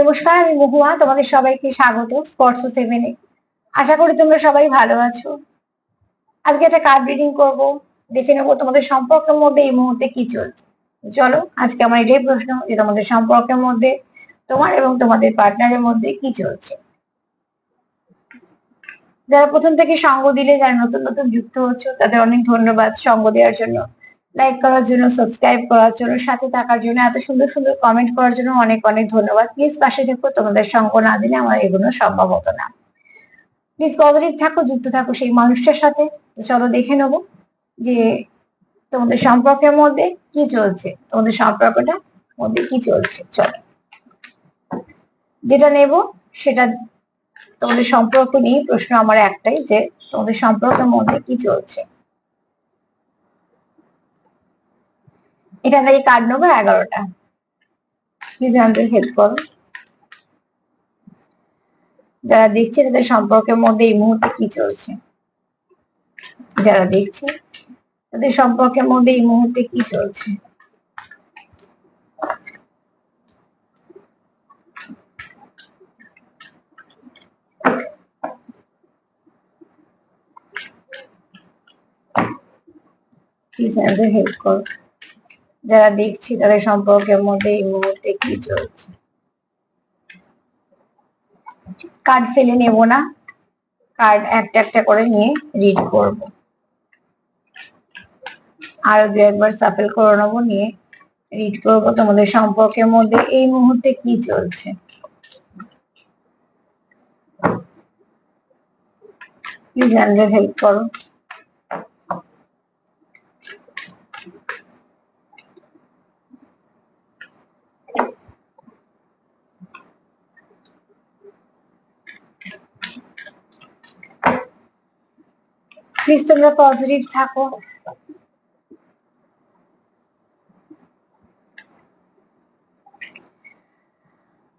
নমস্কার, আমি মহুয়া, তোমাদের সবাইকে স্বাগত স্পর্শ সেভেনে আশা করি তোমরা সবাই ভালো আছো। আজকে একটা কার্ড রিডিং করব, দেখে নেব তোমাদের সম্পর্কের মধ্যে এই মুহূর্তে কি চলছে। চলো, আজকে আমার এটাই প্রশ্ন যে তোমাদের সম্পর্কের মধ্যে, তোমার এবং তোমাদের পার্টনারের মধ্যে কি চলছে। যারা প্রথম থেকে সঙ্গ দিলে, যারা নতুন নতুন যুক্ত হচ্ছে, তাদের অনেক ধন্যবাদ সঙ্গ দেওয়ার জন্য। লাইক করার জন্য সাবস্ক্রাইব করার জন্য, সাথে থাকার জন্য, এত সুন্দর সুন্দর কমেন্ট করার জন্য অনেক অনেক ধন্যবাদ। প্লিজ পাশে থেকো, তোমাদের সঙ্গ না দিলে আমার এগুলো সম্ভব হতো না। প্লিজ পজিটিভ থাকো, যুক্ত থাকো সেই মানুষটার সাথে। তো চলো দেখে নেব যে তোমাদের সম্পর্কের মধ্যে কি চলছে, তোমাদের সম্পর্কটা মধ্যে কি চলছে, চলো। যেটা নেব সেটা তোমাদের সম্পর্ক নিয়ে প্রশ্ন আমার একটাই যে তোমাদের সম্পর্কের মধ্যে কি চলছে। এখান থেকে কার্ড নেব এগারোটা। হেল্প করো। যারা দেখছে তাদের সম্পর্কের মধ্যে এই মুহূর্তে কি চলছে? যারা দেখছে তাদের সম্পর্কের মধ্যে এই মুহূর্তে কি চলছে? প্লিজ হেল্প করো। যারা দেখছি তাদের সম্পর্কের মধ্যে এই মুহূর্তে কি চলছে? কার্ড ফেলে নেব না। কার্ড একটা একটা করে নিয়ে রিড করব। আরও দু একবার সাফেল করে নেব, নিয়ে রিড করব তোমাদের সম্পর্কের মধ্যে এই মুহূর্তে কি চলছে। প্লিজ হেল্প করো। প্লিজ তোমরা পজিটিভ থাকো।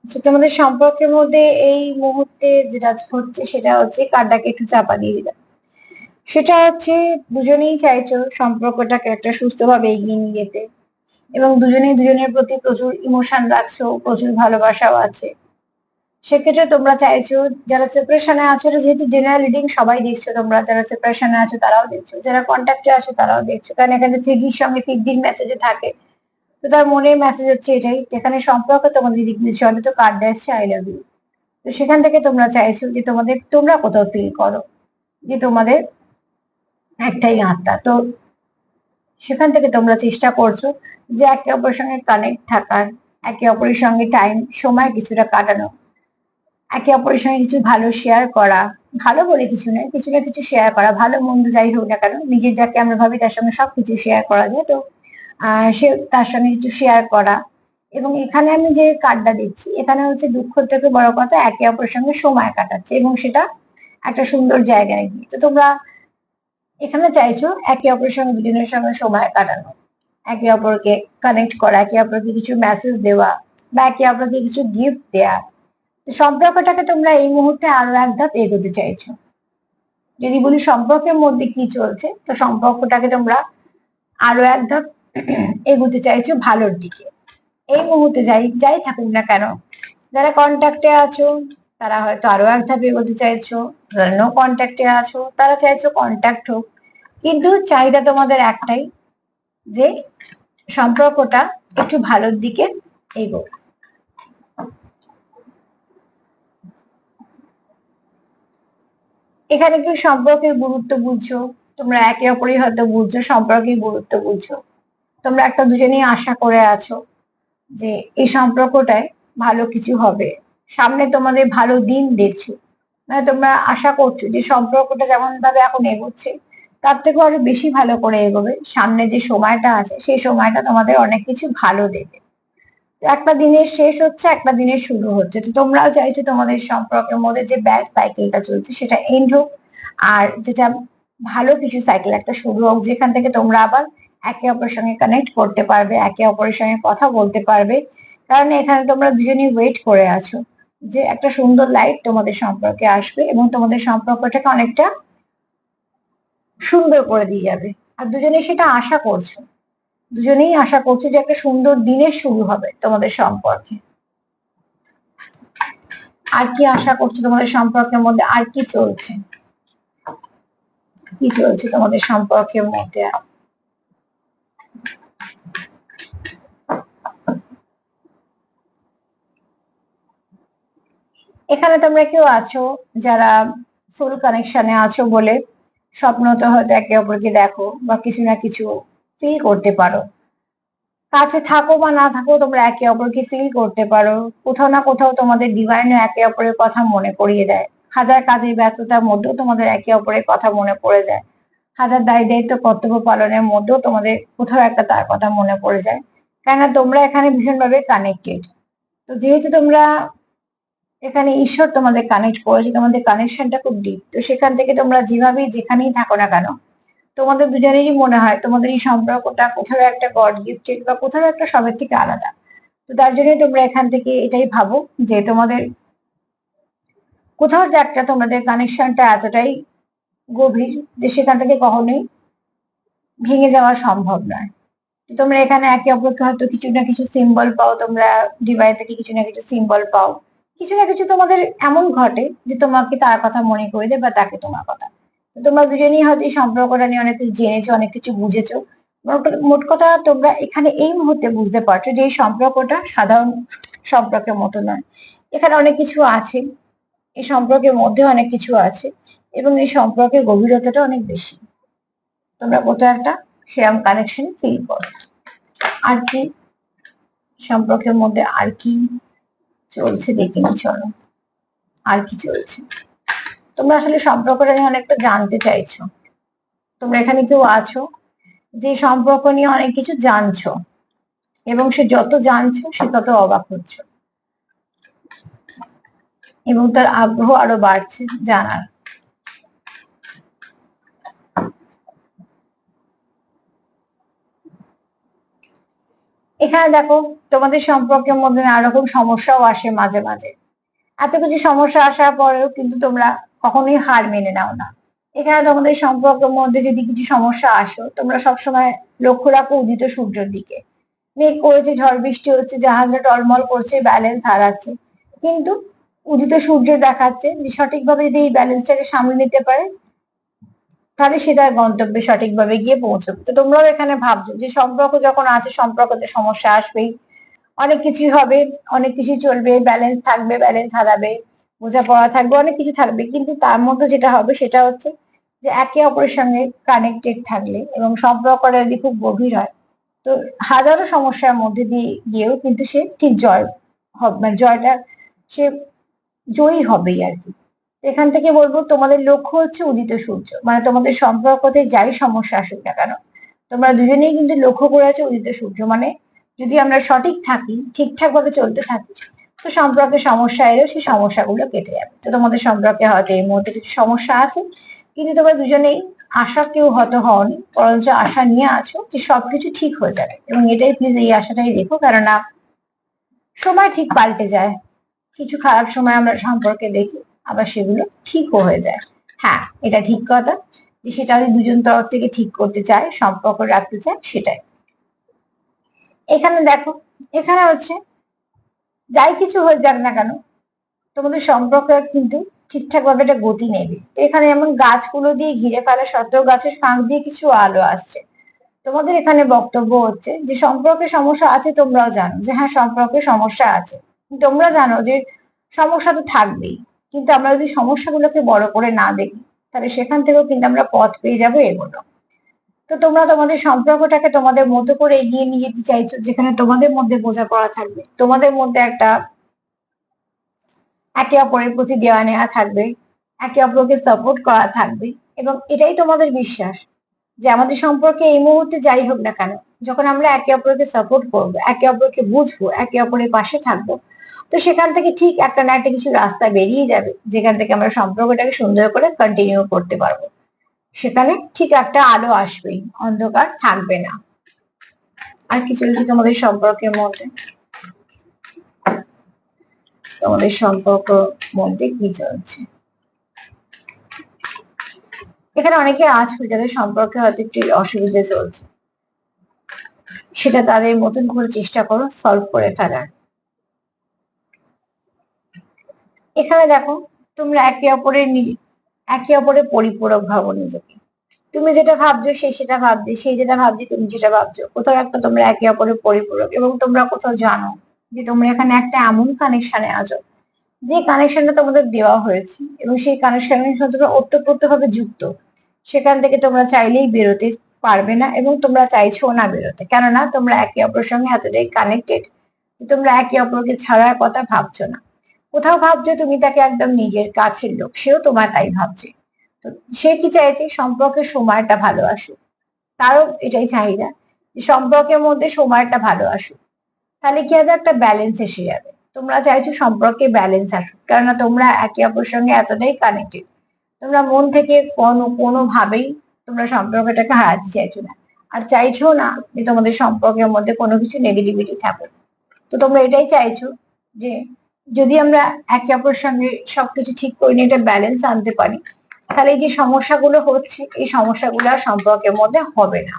আচ্ছা, তোমাদের সম্পর্কের মধ্যে এই মুহূর্তে যেটা হচ্ছে সেটা হচ্ছে কার্ডটাকে একটু চাপা দিয়ে দিলাম সেটা হচ্ছে দুজনেই চাইছো সম্পর্কটাকে একটা সুস্থভাবে এগিয়ে নিয়ে যেতে। এবং দুজনেই দুজনের প্রতি প্রচুর ইমোশন রাখছো প্রচুর ভালোবাসাও আছে। সেক্ষেত্রে তোমরা চাইছো যারা সেপারেশনে আছো যেহেতু জেনারেল রিডিং সবাই দেখছ তোমরা। যারা সেপারেশনে আছো, তারাও দেখছ। যারা কন্ট্যাক্টে আছো, তারাও দেখছ। কারণ এখানে থ্রি ডির সঙ্গে ফিফ দিন মেসেজে থাকে। তো তার মনে মেসেজ হচ্ছে এটাই, যেখানে সম্পর্ক তোমাদের দিক চলে তো কার্ড আসছে আই লাভ ইউ তো সেখান থেকে তোমরা চাইছো যে তোমাদের, তোমরা কোথাও ফিল করো, যে তোমাদের একটাই আত্মা। তো সেখান থেকে তোমরা চেষ্টা করছ যে একে অপরের সঙ্গে কানেক্ট থাকার, একে অপরের সঙ্গে টাইম সময় কিছুটা কাটানো একে অপরের সঙ্গে কিছু ভালো শেয়ার করা, ভালো বলে কিছু নয়, কিছু না কিছু শেয়ার করা, ভালো মন্দ যাই হোক না কেন, নিজের যাকে আমরা ভাবি তার সঙ্গে সবকিছু শেয়ার করা যায়। তো সে তার সঙ্গে কিছু শেয়ার করা। এবং এখানে আমি যে কার্ডটা দিচ্ছি এখানে হচ্ছে দুঃখ থেকে বড় কথা একে অপরের সঙ্গে সময় কাটাচ্ছে এবং সেটা একটা সুন্দর জায়গায় গিয়ে। তো তোমরা এখানে চাইছো একে অপরের সঙ্গে দুজনের সঙ্গে সময় কাটানো। একে অপরকে কানেক্ট করা, একে অপরকে কিছু মেসেজ দেওয়া বা একে অপরকে কিছু গিফট দেওয়া সম্পর্কটাকে তোমরা এই মুহূর্তে আরও এক ধাপ এগোতে চাইছো। যদি বলি সম্পর্কের মধ্যে কি চলছে, তো সম্পর্কটাকে তোমরা আরও এক ধাপ এগোতে চাইছো ভালোর দিকে। এই মুহূর্তে যাই যাই থাকুক না কেন, যারা কন্ট্যাক্টে আছো, তারা হয়তো আরও এক ধাপ এগোতে চাইছো, যারা নো কন্ট্যাক্টে আছো, তারা চাইছো কন্ট্যাক্ট হোক। কিন্তু চাহিদা তোমাদের একটাই, যে সম্পর্কটা একটু ভালোর দিকে এগোক। এখানে কি সম্পর্কের গুরুত্ব বুঝছ? তোমরা একে অপরই হয়তো বুঝছ, সম্পর্কের গুরুত্ব বুঝছ। তোমরা একটা দুজনেই আশা করে আছো যে এই সম্পর্কটায় ভালো কিছু হবে। সামনে তোমাদের ভালো দিন দেখছ। মানে তোমরা আশা করছ যে সম্পর্কটা যেমন ভাবে এখন এগোচ্ছে, তার থেকেও আরও বেশি ভালো করে এগোবে। সামনে যে সময়টা আছে, সেই সময়টা তোমাদের অনেক কিছু ভালো দেবে। একটা দিনের শেষ হচ্ছে একটা দিনের শুরু হচ্ছে। তো তোমরাও চাইছো তোমাদের সম্পর্কের মধ্যে যে ব্যাড সাইকেলটা চলছে, সেটা এন্ড হোক। আর যেটা ভালো কিছু সাইকেল একটা শুরু হোক, যেখান থেকে তোমরা আবার একে অপরের সঙ্গে কানেক্ট করতে পারবে, একে অপরের সঙ্গে কথা বলতে পারবে। কারণ এখানে তোমরা দুজনেই ওয়েট করে আছো যে একটা সুন্দর লাইট তোমাদের সম্পর্কে আসবে এবং তোমাদের সম্পর্কটাকে অনেকটা সুন্দর করে দিয়ে যাবে। আর দুজনে সেটা আশা করছ। দুজনেই আশা করছ যে একটা সুন্দর দিনের শুরু হবে তোমাদের সম্পর্কে। আর কি আশা করছ তোমাদের সম্পর্কের মধ্যে? আর কি চলছে? কি চলছে তোমাদের সম্পর্কের মধ্যে? এখানে তোমরা কেউ আছো যারা সোল কানেকশনে আছো বলে স্বপ্নতে হয়তো একে অপরকে দেখো বা কিছু না কিছু ফিল করতে পারো। কাছে থাকো বা না থাকো, তোমরা একে অপরকে ফিল করতে পারো। কোথাও না কোথাও তোমাদের ডিভাইনও একে অপরের কথা মনে করিয়ে দেয়। হাজার কাজের ব্যস্ততার মধ্যেও তোমাদের একে অপরের কথা মনে পড়ে যায়। হাজার দায়ী দায়িত্ব কর্তব্য পালনের মধ্যেও তোমাদের কোথাও একটা তার কথা মনে পড়ে যায়। কেননা তোমরা এখানে ভীষণভাবে কানেক্টেড তো যেহেতু তোমরা এখানে ঈশ্বর তোমাদের কানেক্ট করেছে, তোমাদের কানেকশনটা খুব ডিপ তো সেখান থেকে তোমরা যেভাবেই যেখানেই থাকো না কেন তোমাদের দুজনেরই মনে হয়, তোমাদের এই সম্পর্কটা কোথাও একটা গড গিফটেড বা কোথাও একটা সবের থেকে আলাদা। তো তার জন্যই তোমরা এখান থেকে এটাই ভাবো যে তোমাদের কোথাও যে একটা তোমাদের কানেকশনটা এতটাই গভীর যে সেখান থেকে কখনোই ভেঙে যাওয়া সম্ভব নয়। তোমরা এখানে একে অপরকে হয়তো কিছু না কিছু সিম্বল পাও, তোমরা ডিভাইস থেকে কিছু না কিছু সিম্বল পাও। কিছু না কিছু তোমাদের এমন ঘটে যে তোমাকে তার কথা মনে করে দেয় বা তাকে তোমার কথা তোমরা দুজনেই হয়তো এই সম্পর্কটা নিয়ে অনেক কিছু জেনেছো, অনেক কিছু বুঝেছ। মোট- কথা তোমরা এখানে এই মুহূর্তে বুঝতে পারছ যে এই সম্পর্কটা সাধারণ সম্পর্কের মতো নয়। এখানে অনেক কিছু আছে, এই সম্পর্কের মধ্যে অনেক কিছু আছে এবং এই সম্পর্কের গভীরতাটা অনেক বেশি। তোমরা কোথাও একটা সেরকম কানেকশন ফিল করো। আর কি? সম্পর্কের মধ্যে আর কি চলছে দেখিনি চলো। আর কি চলছে? তোমরা আসলে সম্পর্কটা নিয়ে অনেকটা জানতে চাইছো। তোমরা এখানে কেউ আছো যে সম্পর্ক নিয়ে অনেক কিছু জানছো এবং সে যত জানছো, সে তত অবাক হচ্ছ। এবং তার আগ্রহ আরও বাড়ছে জানার। এখানে দেখো, তোমাদের সম্পর্কের মধ্যে নানা রকম সমস্যাও আসে মাঝে মাঝে। এত কিছু সমস্যা আসার পরেও কিন্তু তোমরা কখনোই হার মেনে নাও না। এখানে তোমাদের সম্পর্কের মধ্যে যদি কিছু সমস্যা আসো, তোমরা সবসময় লক্ষ্য রাখো উদিত সূর্যের দিকে। মেঘ করেছে, ঝড় বৃষ্টি হচ্ছে জাহাজটা টলমল করছে ব্যালেন্স হারাচ্ছে। কিন্তু উদিত সূর্য দেখাচ্ছে, যে সঠিকভাবে যদি এই ব্যালেন্সটাকে সামলে নিতে পারে, তাহলে সে তার গন্তব্যে সঠিকভাবে গিয়ে পৌঁছবে। তো তোমরাও এখানে ভাবছ যে সম্পর্ক যখন আছে, সম্পর্কতে সমস্যা আসবেই। অনেক কিছুই হবে, অনেক কিছুই চলবে ব্যালেন্স থাকবে ব্যালেন্স হারাবে। বোঝাপড়া থাকবে, অনেক কিছু থাকবে। কিন্তু তার মধ্যে যেটা হবে সেটা হচ্ছে যে একে অপরের সঙ্গে কানেক্টেড থাকলে এবং সম্পর্কটা যদি খুব গভীর হয়, তো হাজারো সমস্যার মধ্যে দিয়ে গিয়েও কিন্তু সে ঠিক জয় মানে জয়টা সে জয়ী হবেই আর কি। এখান থেকে বলব, তোমাদের লক্ষ্য হচ্ছে উদিত সূর্য। মানে তোমাদের সম্পর্কতে যাই সমস্যা আসুক না কেন, তোমরা দুজনেই কিন্তু লক্ষ্য করে আছো উদিত সূর্য। মানে যদি আমরা সঠিক থাকি ঠিকঠাক ভাবে চলতে থাকি তো সম্পর্কে সমস্যা এলেও সেই সমস্যাগুলো কেটে যাবে। তো তোমাদের সম্পর্কে হয়তো এই মুহূর্তে কিছু সমস্যা আছে, কিন্তু তোমরা দুজনেই আশা কেউ হয়তো হওনি, বরঞ্চ আশা নিয়ে আছো যে সবকিছু ঠিক হয়ে যাবে এবং এটাই প্লিজ এই আশাটাই রেখো, কেননা সময় ঠিক পাল্টে যায়। কিছু খারাপ সময় আমরা সম্পর্কে দেখি, আবার সেগুলো ঠিকও হয়ে যায়। হ্যাঁ এটা ঠিক কথা যে সেটা যদি দুজন তরফ থেকে ঠিক করতে চায়, সম্পর্ক রাখতে চায়, সেটাই। এখানে দেখো, এখানে হচ্ছে যাই কিছু হয়ে যাক না কেন, তোমাদের সম্পর্ক কিন্তু ঠিকঠাক ভাবে একটা গতি নেবে। তো এখানে এমন গাছগুলো দিয়ে ঘিরে ফেলা সত্ত্বেও গাছের ফাঁক দিয়ে কিছু আলো আসছে। তোমাদের এখানে বক্তব্য হচ্ছে যে, সম্পর্কে সমস্যা আছে তোমরাও জানো যে হ্যাঁ সম্পর্কে সমস্যা আছে। তোমরা জানো যে, সমস্যা তো থাকবেই। কিন্তু আমরা যদি সমস্যাগুলোকে বড় করে না দেখি, তাহলে সেখান থেকেও কিন্তু আমরা পথ পেয়ে যাব এগোনো। তো তোমরা তোমাদের সম্পর্কটাকে তোমাদের মতো করে এগিয়ে নিয়ে যেতে চাইছো, যেখানে তোমাদের মধ্যে বোঝা বোঝাপড়া থাকবে। তোমাদের মধ্যে একটা একে অপরের প্রতি দেওয়া নেওয়া থাকবে, একে অপরকে সাপোর্ট করা থাকবে, এবং এটাই তোমাদের বিশ্বাস যে আমাদের সম্পর্কে এই মুহূর্তে যাই হোক না কেন, যখন আমরা একে অপরকে সাপোর্ট করব, একে অপরকে বুঝব, একে অপরের পাশে থাকব, তো সেখান থেকে ঠিক একটা না একটা কিছু রাস্তা বেরিয়ে যাবে, যেখান থেকে আমরা সম্পর্কটাকে সুন্দর করে কন্টিনিউ করতে পারব। সেখানে ঠিক একটা আলো আসবেই, অন্ধকার থাকবে না। আর কি চলছে তোমাদের সম্পর্কের মধ্যে। তোমাদের সম্পর্ক মধ্যে কি চলছে? এখানে অনেকে আছে যাদের সম্পর্কে হয়তো একটু অসুবিধা চলছে। সেটা তাদের মতন করে চেষ্টা করো সলভ করে ফেলার। এখানে দেখো, তোমরা একে অপরের একে অপরের পরিপূরক ভাবো নিজেকে তুমি যেটা ভাবছ সে সেটা ভাবছে সে যেটা ভাবছে তুমি যেটা ভাবছ। কোথাও একটা তোমরা একে অপরের পরিপূরক এবং তোমরা কোথাও জানো যে তোমরা এখানে একটা এমন কানেকশনে আছো, যে কানেকশনটা তোমাদের দেওয়া হয়েছে এবং সেই কানেকশনের সাথে তোমরা ওতপ্রোতভাবে যুক্ত। সেখান থেকে তোমরা চাইলেই বেরোতে পারবে না এবং তোমরা চাইছো না বেরোতে। কেননা তোমরা একে অপরের সঙ্গে এতটাই কানেক্টেড যে তোমরা একে অপরকে ছাড়ার কথা ভাবছ না। কোথাও ভাবছ তুমি তাকে একদম নিজের কাছের লোক, সেও তোমার তাই ভাবছে। তো সে কি চাইছে? সম্পর্কের সময়টা ভালো আসুক। তারও এটাই চাহিদা যে সম্পর্কের মধ্যে সময়টা ভালো আসুক। তাহলে কি হবে একটা ব্যালেন্স এসে যাবে? তোমরা চাইছো সম্পর্কে ব্যালেন্স আসুক, কেননা তোমরা একে অপরের সঙ্গে এতটাই কানেক্টেড তোমরা মন থেকে কোনো, কোনোভাবেই তোমরা সম্পর্কটাকে হারাতে চাইছো না। আর চাইছো না যে তোমাদের সম্পর্কের মধ্যে কোনো কিছু নেগেটিভিটি থাকুক। তো তোমরা এটাই চাইছো যে যদি আমরা একে অপরের সঙ্গে সবকিছু ঠিক করে নিয়ে এটা ব্যালেন্স আনতে পারি, তাহলে এই যে সমস্যাগুলো হচ্ছে, এই সমস্যাগুলো সম্পর্কের মধ্যে হবে না।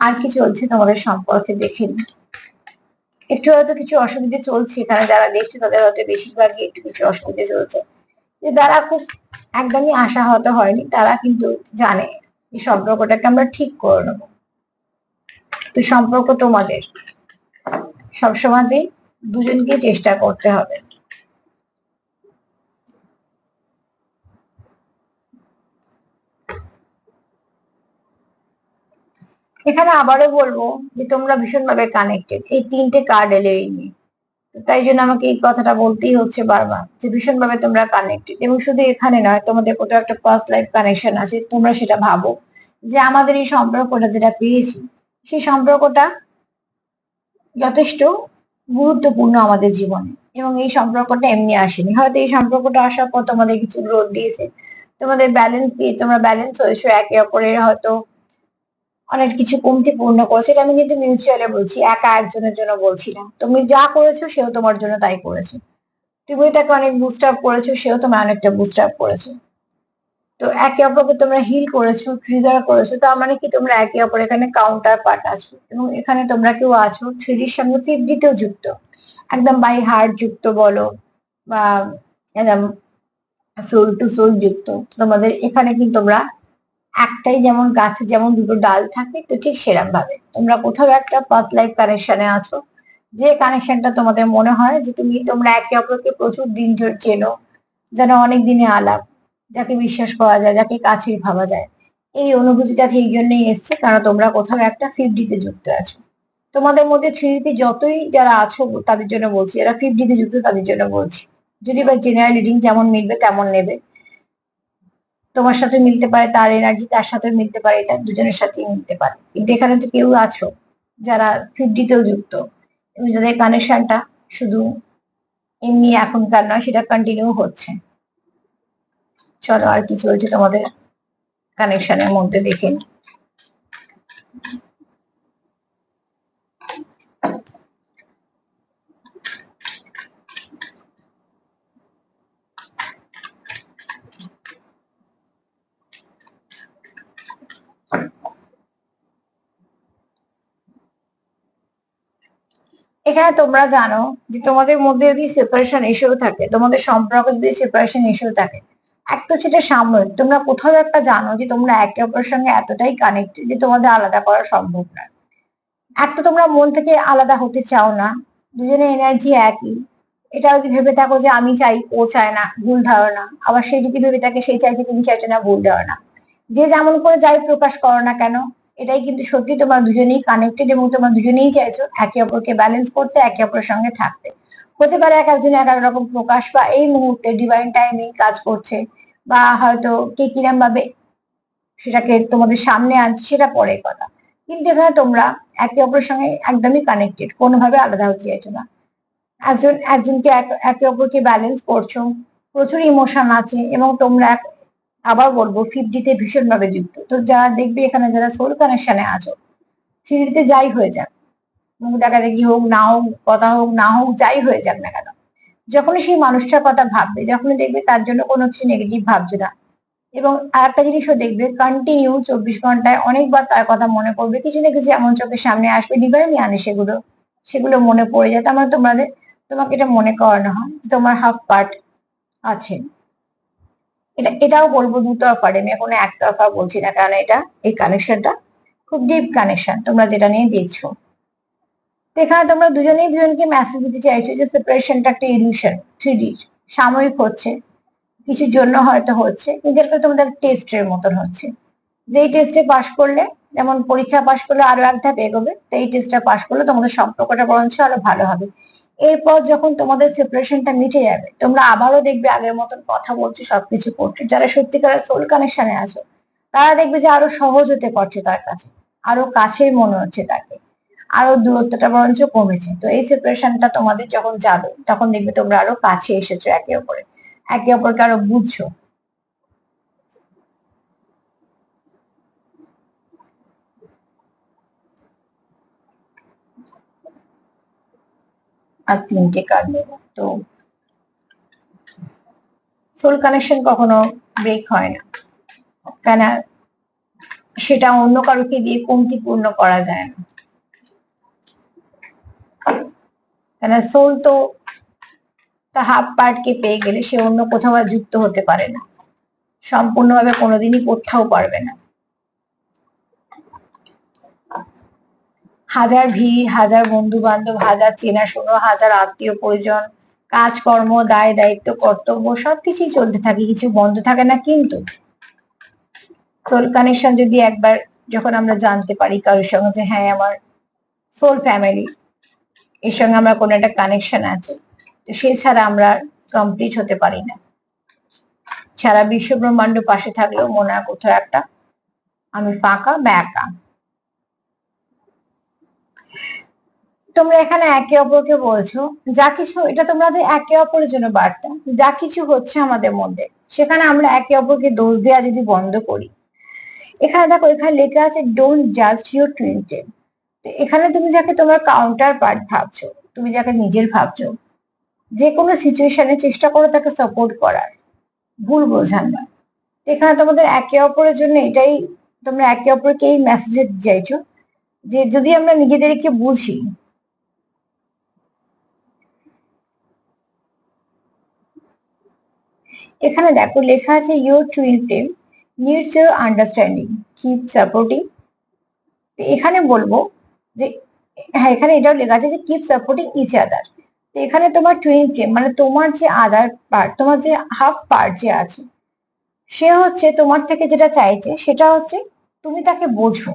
আর কি চলছে তোমাদের সম্পর্কে দেখে নিই। একটু হয়তো কিছু অসুবিধে চলছে এখানে যারা দেখছে তাদের হয়তো বেশিরভাগই একটু কিছু অসুবিধে চলছে। যে যারা খুব একদমই আশাহত হয়নি, তারা কিন্তু জানে এই সম্পর্কটাকে আমরা ঠিক করে নেব। তো সম্পর্ক তোমাদের। সবসময়তেই দুজনকে চেষ্টা করতে হবে। এখানে আবারও বলব যে তোমরা ভীষণভাবে কানেক্টেড এই তিনটে কার্ড এলে এই নিয়ে তাই জন্য আমাকে এই কথাটা বলতেই হচ্ছে বারবার যে ভীষণভাবে তোমরা কানেক্টেড এবং শুধু এখানে নয়, তোমাদের কোথাও একটা পাস্ট লাইফ কানেকশন আছে, তোমরা সেটা ভাবো যে আমাদের এই সম্পর্কটা যেটা পেয়েছি, সেই সম্পর্কটা যথেষ্ট গুরুত্বপূর্ণ আমাদের জীবনে। এবং এই সম্পর্কটা এমনি আসেনি। হয়তো এই সম্পর্কটা আসার পর তোমাদের কিছু গ্রোথ দিয়েছে। তোমাদের ব্যালেন্স দিয়ে, তোমরা ব্যালেন্স হয়েছো একে অপরের হয়তো অনেক কিছু কমতি পূর্ণ করেছে। এটা আমি কিন্তু মিউচুয়ালি বলছি, একা একজনের জন্য বলছি না। তুমি যা করেছ, সেও তোমার জন্য তাই করেছে। তুমি তাকে অনেক বুস্ট আপ করেছ, সেও তোমায় অনেকটা বুস্ট আপ করেছে। তো একে অপরকে তোমরা হিল করেছ ট্রিগার করেছ, তার মানে কি তোমরা একে অপর এখানে কাউন্টার পার্ট আছো এবং এখানে তোমরা কেউ আছো, থ্রিডির সঙ্গে ফিফটিতেও যুক্ত। একদম বাই হার্ট যুক্ত বলো বা একদম সোল টু সোল যুক্ত। তোমাদের এখানে কিন্তু তোমরা একটাই যেমন গাছে যেমন দুটো ডাল থাকে, তো ঠিক সেরকম ভাবে তোমরা কোথাও একটা পাথ লাইফ কানেকশনে আছো, যে কানেকশনটা তোমাদের মনে হয় যে তুমি, তোমরা একে অপরকে প্রচুর দিন ধরে চেনো, যেন অনেক দিনে আলাপ। যাকে বিশ্বাস করা যায়, যাকে কাছের ভাবা যায়। এই অনুভূতিটা সেই জন্যই এসছে কারণ তোমরা কোথাও একটা ফিফটিতে যুক্ত আছো। তোমাদের মধ্যে থ্রিডিতে যতই যারা আছো তাদের জন্য বলছি, যারা ফিফটিতে যুক্ত তাদের জন্য বলছি। যদি বা জেনারেল রিডিং যেমন মিলবে তেমন নেবে। তোমার সাথে মিলতে পারে তার এনার্জি তার সাথে মিলতে পারে, এটা দুজনের সাথেই মিলতে পারে। কিন্তু এখানে তো কেউ আছো, যারা ফিফটিতেও যুক্ত। এবং যাদের কানেকশনটা শুধু এমনি এখনকার নয়, সেটা কন্টিনিউ হচ্ছে। চলো আর কি চলছে তোমাদের কানেকশনের মধ্যে দেখে। এখানে তোমরা জানো যে তোমাদের মধ্যে যদি সেপারেশন এসেও থাকে, তোমাদের সম্পর্ক যদি সেপারেশন এসেও থাকে এক তো সেটা সাময়িক। তোমরা কোথাও একটা জানো যে তোমরা একে অপরের সঙ্গে এতটাই কানেক্টেড যে তোমাদের আলাদা করা সম্ভব না। এক তো তোমরা মন থেকে আলাদা হতে চাও না। দুজনের এনার্জি একই। এটা যদি ভেবে থাকো যে আমি চাই ও চায় না, ভুল ধারণা। আবার সে যদি ভেবে থাকে সেই চাইছে তুমি চাইছো না, ভুল ধারণা। যে যেমন করে যাই প্রকাশ করো না কেন, এটাই কিন্তু সত্যি তোমরা দুজনেই কানেক্টেড এবং তোমরা দুজনেই চাইছো একে অপরকে ব্যালেন্স করতে, একে অপরের সঙ্গে থাকতে। হতে পারে এক একজন এক রকম প্রকাশ বা এই মুহূর্তে ডিভাইন টাইমিং কাজ করছে বা হয়তো কে কিরম ভাবে সেটাকে তোমাদের সামনে আনছে, সেটা পরের কথা। কিন্তু এখানে তোমরা একে অপরের সঙ্গে একদমই কানেক্টেড কোনোভাবে আলাদা হতে চাইছো না। একজন, একজনকে এক- অপরকে ব্যালেন্স করছ, প্রচুর ইমোশন আছে এবং তোমরা আবার বলব ফিফটিতে ভীষণ ভাবে যুক্ত। তো যারা দেখবে এখানে, যারা সোল কানেকশনে আছো থ্রিডিতে যাই হয়ে যাক। মুখ দেখি হোক, না হোক, কথা হোক, না হোক, যাই হয়ে যাক না কেন। যখনই সেই মানুষটার কথা ভাববে, যখনই দেখবে তার জন্য কোনো কিছু নেগেটিভ ভাবছ না। এবং আর একটা জিনিসও দেখবে কন্টিনিউ চব্বিশ ঘন্টায় অনেকবার তার কথা মনে পড়বে, কিছু না কিছু এমন চোখের সামনে আসবে ডিভাইনই আনে সেগুলো সেগুলো মনে পড়ে যায়। তার মানে তোমাদের, তোমাকে এটা মনে করানো হয় তোমার হাফ পার্ট আছে। এটা, এটাও বলব দুতরফার আমি কোনো একতরফা বলছি না, কারণ এটা, এই কানেকশনটা খুব ডিপ কানেকশন তোমরা যেটা নিয়ে দেখছ। এখানে তোমরা দুজনেই দুজনকে মেসেজ দিতে চাইছো যে সেপারেশনটা একটা ইলিউশন থ্রি সাময়িক হচ্ছে, কিছুর জন্য হয়তো হচ্ছে কিন্তু এটা তোমাদের টেস্টের মতন হচ্ছে। যেই টেস্টে পাশ করলে, যেমন পরীক্ষা পাশ করলে আরও এক ধাপ এগোবে, তো এই টেস্টটা পাশ করলে তোমাদের সম্পর্কটা বরঞ্চ আরও ভালো হবে। এরপর যখন তোমাদের সেপারেশনটা মিটে যাবে, তোমরা আবারও দেখবে আগের মতন কথা বলছো, সবকিছু করছ। যারা সত্যিকারের সোল কানেকশনে আছো, তারা দেখবে যে আরও সহজ হতে পারছ তার কাছে, আরও কাছের মনে হচ্ছে তাকে। আরও দূরত্বটা বরঞ্চ কমেছে। তো এই সেপারেশনটা তোমাদের যখন যাবে, তখন দেখবে তোমরা আরও কাছে এসেছ একে অপরে। একে অপরকে আরও বুঝছ। আর তিনটে কার্ড নেব। তো সোল কানেকশন কখনো ব্রেক হয় না। কেন? সেটা অন্য কারোকে দিয়ে কমতি পূর্ণ করা যায় না। কেন সোল তো হাফ পার্টকে পেয়ে গেলে সে অন্য কোথাও আর যুক্ত হতে পারে না। সম্পূর্ণভাবে কোনোদিনই কোথাও পারবে না। হাজার ভিড়, হাজার বন্ধু বান্ধব হাজার চেনাশোনা হাজার আত্মীয় পরিজন, কাজকর্ম, দায়, দায়িত্ব, কর্তব্য, সবকিছুই চলতে থাকে, কিছু বন্ধ থাকে না কিন্তু। সোল কানেকশন যদি একবার যখন আমরা জানতে পারি কারোর সঙ্গে যে হ্যাঁ আমার সোল ফ্যামিলি এর সঙ্গে আমরা কোনো একটা কানেকশন আছে, তো সে ছাড়া আমরা কমপ্লিট হতে পারি না। সারা বিশ্ব ব্রহ্মাণ্ড পাশে থাকলেও মনে হয় কোথাও একটা আমি ফাঁকা বা একা। তোমরা এখানে একে অপরকে বলছো, যা কিছু, এটা তোমাদের একে অপরের জন্য বার্তা, যা কিছু হচ্ছে আমাদের মধ্যে, সেখানে আমরা একে অপরকে দোষ দেওয়া যদি বন্ধ করি। এখানে দেখো, এখানে লেখা আছে ডোন্ট জাস্ট ইউর টুইন্টেল তো এখানে তুমি যাকে তোমার কাউন্টার পার্ট ভাবছ, তুমি যাকে নিজের ভাবছ যে কোনো সিচুয়েশনে চেষ্টা করো তাকে সাপোর্ট করার। ভুল বোঝান না এখানে তোমাদের একে অপরের জন্য এটাই, তোমরা একে অপরকে এই মেসেজ চাইছো, যে যদি আমরা নিজেদেরকে বুঝি, এখানে দেখো লেখা আছে your twin flame needs your understanding keep supporting এখানে বলব যে হ্যাঁ এখানে এটাও লেখা আছে যে কিপ সাপোর্টিং ইচ আদার তো এখানে তোমার টুইন ফ্লেম মানে তোমার যে আদার পার্ট তোমার যে হাফ পার্ট যে আছে, সে হচ্ছে তোমার থেকে যেটা চাইছে, সেটা হচ্ছে তুমি তাকে বোঝো।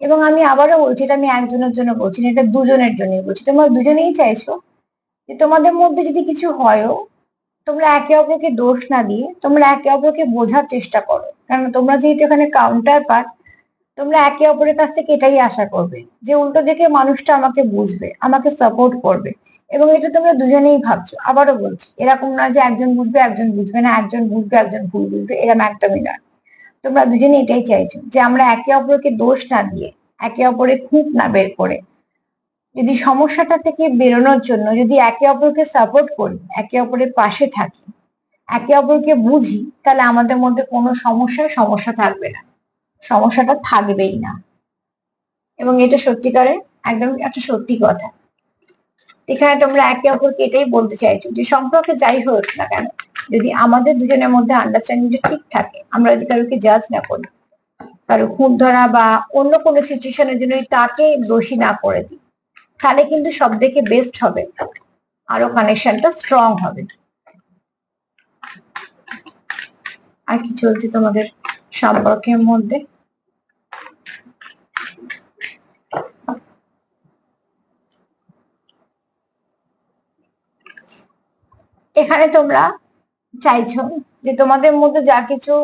এবং আমি আবারও বলছি, এটা আমি একজনের জন্য বলছি না, এটা দুজনের জন্যই বলছি। তোমরা দুজনেই চাইছো যে তোমাদের মধ্যে যদি কিছু হয়ও, তোমরা একে অপরকে দোষ না দিয়ে তোমরা একে অপরকে বোঝার চেষ্টা করো। কারণ তোমরা যেহেতু এখানে কাউন্টার পার্ট তোমরা একে অপরের কাছ থেকে এটাই আশা করবে যে উল্টো দিকে মানুষটা আমাকে বুঝবে, আমাকে সাপোর্ট করবে এবং এটা তোমরা দুজনেই ভাবছ। আবারও বলছি, এরকম না যে একজন বুঝবে একজন বুঝবে না, একজন বুঝবে, একজন ভুল বুঝবে এরকম একদমই নয়। তোমরা দুজনে এটাই চাইছো যে আমরা একে অপরকে দোষ না দিয়ে, একে অপরে খুঁত না বের করে, যদি সমস্যাটা থেকে বেরোনোর জন্য যদি একে অপরকে সাপোর্ট করি, একে অপরের পাশে থাকি, একে অপরকে বুঝি, তাহলে আমাদের মধ্যে কোনো সমস্যায় সমস্যা থাকবে না। সমস্যাটা থাকবেই না। এবং এটা সত্যিকারের একদম একটা সত্যি কথা। এখানে তোমরা একে অপরকে এটাই বলতে চাইছো যে, সম্পর্কে যাই হোক না কেন, যদি আমাদের দুজনের মধ্যে আন্ডারস্ট্যান্ডিংটা ঠিক থাকে, আমরা যদি কারোকে জাজ না করি, কারও খুন ধরা বা অন্য কোনো সিচুয়েশনের জন্য তাকে দোষী না করে দিই, তাহলে কিন্তু সব থেকে বেস্ট হবে, আরও কানেকশনটা স্ট্রং হবে। আর কি চলছে তোমাদের? সম্পর্কের মধ্যে। এখানে তোমরা চাইছো যে তোমাদের মধ্যে যা কিছু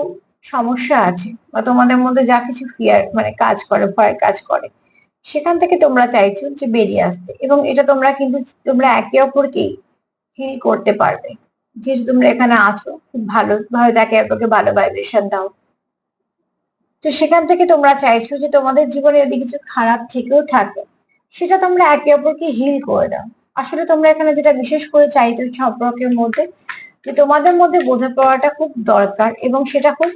সমস্যা আছে বা তোমাদের মধ্যে যা কিছু ফিয়ার মানে কাজ করে, ভয় কাজ করে, সেখান থেকে তোমরা চাইছো যে বেরিয়ে আসতে। এবং এটা তোমরা কিন্তু, তোমরা একে অপরকেই হিল করতে পারবে। যেহেতু তোমরা এখানে আছো, খুব ভালো ভাবে একে অপরকে ভালো ভাইব্রেশন দাও। তো সেখান থেকে তোমরা চাইছো যে তোমাদের জীবনে যদি কিছু খারাপ থেকেও থাকে, সেটা তোমরা একে অপরকে হিল করে দাও। আসলে তোমরা এখানে যেটা বিশেষ করে চাইতো সম্পর্কের মধ্যে, যে তোমাদের মধ্যে বোঝাপড়াটা খুব দরকার এবং সেটা খুব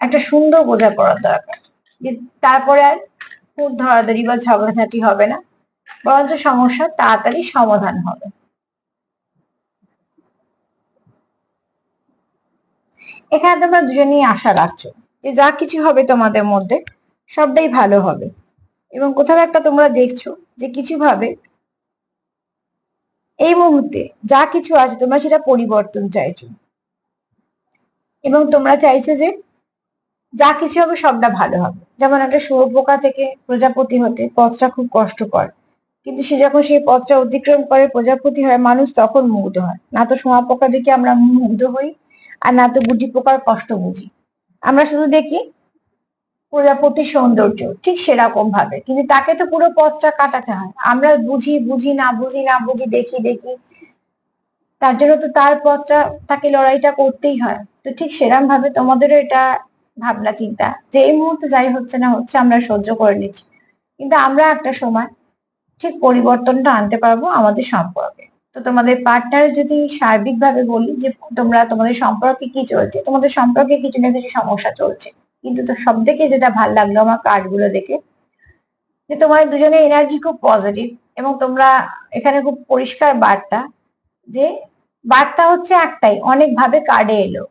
একটা সুন্দর বোঝাপড়ার দরকার। যে তারপরে আর খুব ধরাধরি বা ঝগড়াঝাটি হবে না, বরঞ্চ সমস্যা তাড়াতাড়ি সমাধান হবে। এখানে তোমরা দুজনেই আশা রাখছো। যে যা কিছু হবে তোমাদের মধ্যে, সবটাই ভালো হবে। এবং কোথাও একটা তোমরা দেখছ যে কিছু ভাবে এই মুহূর্তে যা কিছু আছে, তোমরা সেটা পরিবর্তন চাইছো। এবং তোমরা চাইছো যে যা কিছু হবে সবটা ভালো হবে। যেমন একটা শুয়োপোকা থেকে প্রজাপতি হতে পথটা খুব কষ্টকর। কিন্তু সে যখন সেই পথটা অতিক্রম করে, প্রজাপতি হয়, মানুষ তখন মুগ্ধ হয়। না তো শুঁয়াপোকা দেখে আমরা মুগ্ধ হই, আর না তো গুটি পোকার কষ্ট বুঝি। আমরা শুধু দেখি প্রজাপতির সৌন্দর্য, ঠিক সেরকম ভাবে। কিন্তু তাকে তো পুরো পথটা কাটাতে হয়। আমরা বুঝি বুঝি না বুঝি না, বুঝি দেখি দেখি। তার জন্য তো তার পথটা, তাকে লড়াইটা করতেই হয়। তো ঠিক সেরকম ভাবে তোমাদেরও এটা ভাবনা, চিন্তা। যে এই মুহূর্তে যাই হচ্ছে না হচ্ছে, আমরা সহ্য করে নিচ্ছি। কিন্তু আমরা একটা সময় ঠিক পরিবর্তনটা আনতে পারব আমাদের সম্পর্কে। তো তোমাদের পার্টনার যদি সার্বিকভাবে বলি যে তোমরা তোমাদের সম্পর্কে কি চলছে, তোমাদের সম্পর্কে কিছু না কিছু সমস্যা চলছে। কিন্তু তো সব থেকে যেটা ভালো লাগল আমার কার্ডগুলো দেখে, যে তোমার দুজনের এনার্জি খুব পজিটিভ এবং তোমরা এখানে খুব পরিষ্কার বার্তা যে বার্তা হচ্ছে একটাই, অনেক ভাবে কার্ডে এলো।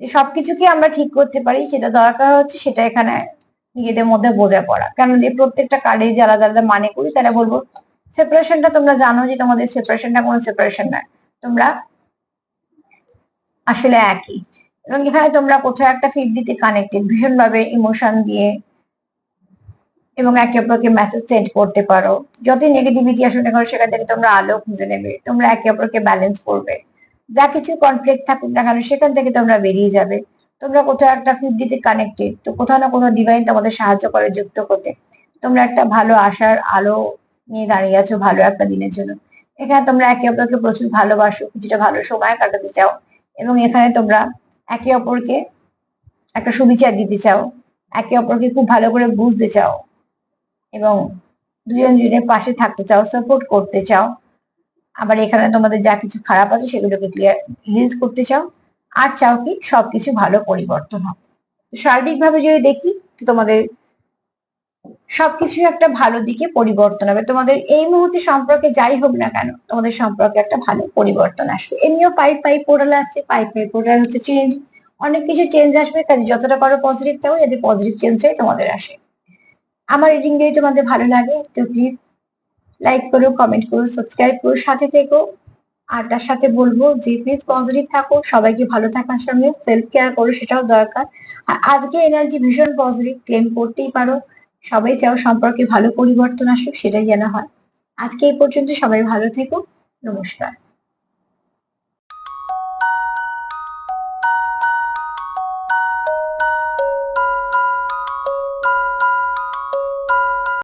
যে সবকিছু কি আমরা ঠিক করতে পারি, সেটা দরকার হচ্ছে সেটা এখানে নিজেদের মধ্যে বোঝা পড়া কারণ যে প্রত্যেকটা কার্ডে যে আলাদা আলাদা মানে করি তাহলে বলব সেপারেশনটা তোমরা জানো যে তোমাদের সেপারেশনটা কোনো সেপারেশন নয়। তোমরা আসলে একই। এবং এখানে তোমরা কোথাও একটা ফিডলিতে কানেক্টেড ভীষণভাবে ইমোশন দিয়ে এবং একে অপরকে মেসেজ সেন্ড করতে পারো। যতই নেগেটিভিটি আসলে করো সেখান থেকে তোমরা আলো খুঁজে নেবে। তোমরা একে অপরকে ব্যালেন্স করবে। যা কিছু কনফ্লিক্ট থাকুক না কেন, সেখান থেকে তোমরা বেরিয়ে যাবে। তোমরা কোথাও একটা ফিফটিতে কানেক্টেড তো কোথাও না কোথাও ডিভাইন তোমাদের সাহায্য করে যুক্ত করতে। তোমরা একটা ভালো আশার আলো নিয়ে দাঁড়িয়ে আছো ভালো একটা দিনের জন্য। এখানে তোমরা একে অপরকে প্রচুর ভালোবাসো, কিছুটা ভালো সময় কাটাতে চাও এবং এখানে তোমরা একে অপরকে একটা সুবিচার দিতে চাও, একে অপরকে খুব ভালো করে বুঝতে চাও এবং দুজন দুজনের পাশে থাকতে চাও সাপোর্ট করতে চাও। আবার এখানে তোমাদের যা কিছু খারাপ আছে সেগুলোকে ক্লিয়ার রিলিজ করতে চাও। আর চাও কি সবকিছু ভালো পরিবর্তন হবে তো সার্বিকভাবে যদি দেখি তোমাদের সবকিছু একটা ভালো দিকে পরিবর্তন হবে। তোমাদের এই মুহূর্তে সম্পর্কে যাই হোক না কেন, তোমাদের সম্পর্কে একটা ভালো পরিবর্তন আসবে। এমনিও পাইপ পাইপ পোর্টাল আসছে পাইপ পাইপ পোর্টাল হচ্ছে চেঞ্জ অনেক কিছু চেঞ্জ আসবে, কাজে যতটা করো পজিটিভ থাকো যদি পজিটিভ চেঞ্জটাই তোমাদের আসে। আমার রিডিং যদি তোমাদের ভালো লাগে, তো প্লিজ লাইক করো কমেন্ট করো সাবস্ক্রাইব করো, সাথে থেকো। আর তার সাথে বলব যে প্লিজ পজিটিভ থাকো, সবাইকে ভালো থাকার সঙ্গে সেলফ কেয়ার করো, সেটাও দরকার। আর আজকে এনার্জি ভীষণ পজিটিভ ক্লেম করতেই পারো। সবাই চাও সম্পর্কে ভালো পরিবর্তন আসুক, সেটাই যেন হয়। আজকে এই পর্যন্ত সবাই ভালো থেকো। নমস্কার।